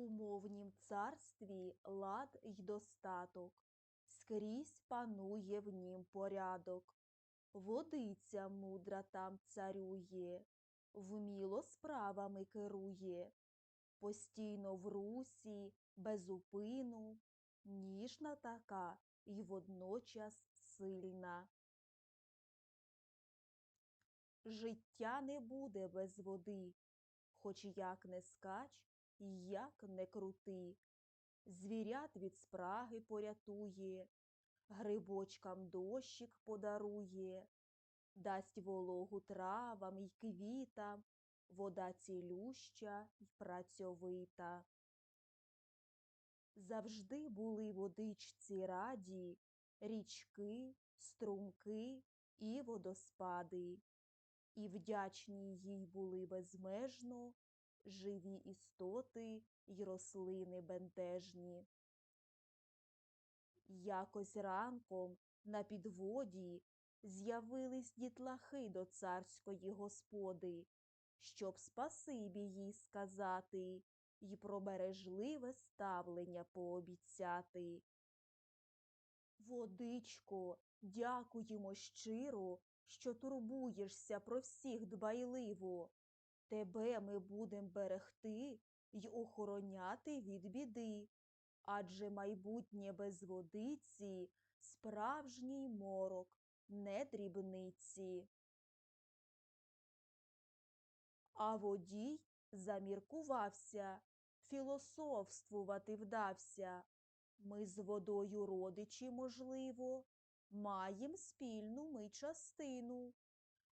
умовнім царстві лад й достаток, скрізь панує в нім порядок. Водиця мудра там царює, вміло справами керує, постійно в русі, без упину, ніжна така й водночас сильна. Життя не буде без води, хоч як не скач, і як не крути. Звірят від спраги порятує, грибочкам дощик подарує, дасть вологу травам й квітам, вода цілюща й працьовита. Завжди були водичці раді річки, струмки і водоспади, і вдячні їй були безмежно живі істоти й рослини бентежні. Якось ранком на підводі з'явились дітлахи до царської господи, щоб спасибі їй сказати й про бережливе ставлення пообіцяти. Водичко, дякуємо щиро, що турбуєшся про всіх дбайливо. Тебе ми будем берегти й охороняти від біди, адже майбутнє без водиці справжній морок, не дрібниці. А водій заміркувався, філософствувати вдався. Ми з водою родичі, можливо, маєм спільну ми частину.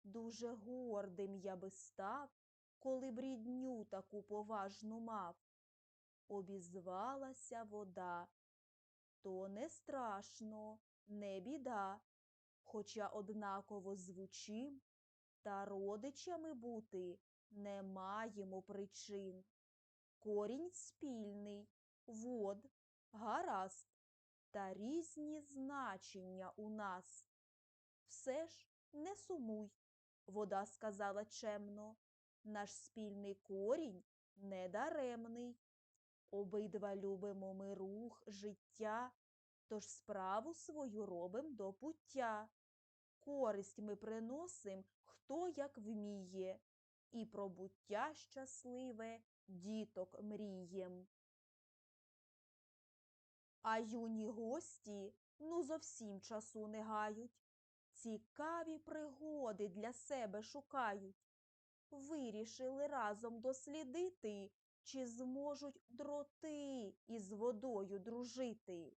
Дуже гордим я би став, коли б рідню таку поважну мав. Обізвалася вода. То не страшно, не біда, хоча однаково звучим, та родичами бути не маємо причин. Корінь спільний, вод, гаразд, та різні значення у нас. Все ж не сумуй, вода сказала чемно, наш спільний корінь недаремний. Обидва любимо ми рух, життя, тож справу свою робим до пуття. Користь ми приносим, хто як вміє, і про буття щасливе діток мрієм. А юні гості ну зовсім часу не гають, цікаві пригоди для себе шукають. Вирішили разом дослідити, чи зможуть дроти із водою дружити.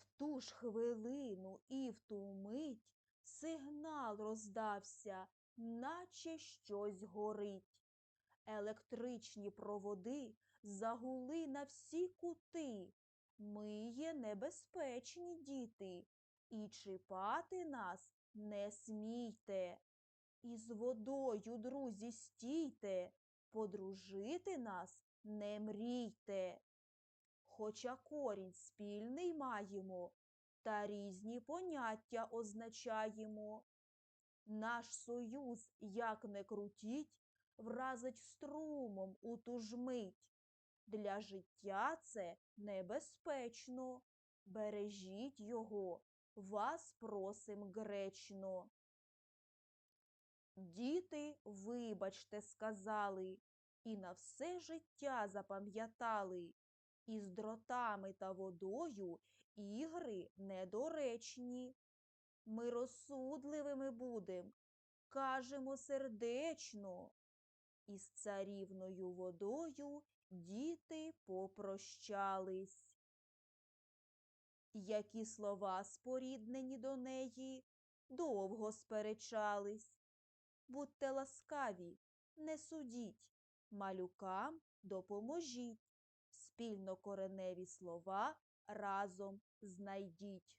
В ту ж хвилину і в ту мить сигнал роздався, наче щось горить. Електричні проводи загули на всі кути. Ми є небезпечні діти, і чіпати нас не смійте. Із водою, друзі, стійте, подружити нас не мрійте. Хоча корінь спільний маємо, та різні поняття означаємо. Наш союз, як не крутіть, вразить струмом у ту ж мить. Для життя це небезпечно. Бережіть його, вас просим гречно. Діти, вибачте, сказали, і на все життя запам'ятали. Із дротами та водою ігри недоречні. Ми розсудливими будем, кажемо сердечно. Із царівною водою діти попрощались. Які слова споріднені до неї, довго сперечались. Будьте ласкаві, не судіть, малюкам допоможіть, спільно кореневі слова разом знайдіть.